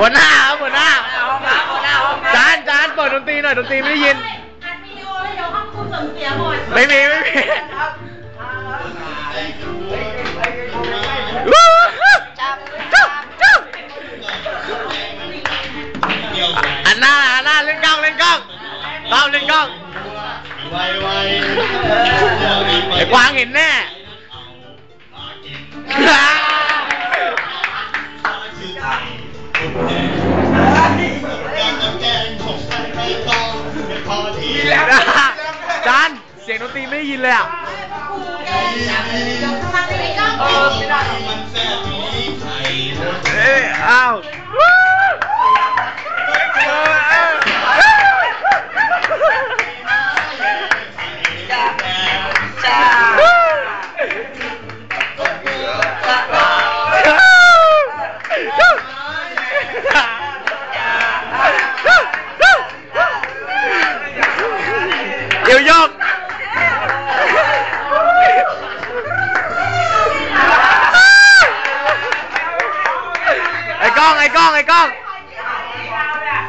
หัวหน้าครับหัวหน้าจานจานเปิดดนตรีหน่อยดนตรีไม่ได้ยิน อัดมีโม่มเสียหมดไม่มีไม่มีอันหน้าอันหน้าเล่นกล้องเล่นกล้องตาเล่นกล้องไไอ้กวางเห็นแน่ จานเสียงดนตรีไม่ได้ยินเลยอะฟังในกล้องเออไม่ได้มันแซ่บนี้ไข่เอ้ยอ้าว อ้องไอ้กล้องไอ้กล้อง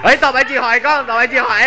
เฮ้ยตอบไปจีหอยกล้องตอบไปจีหอย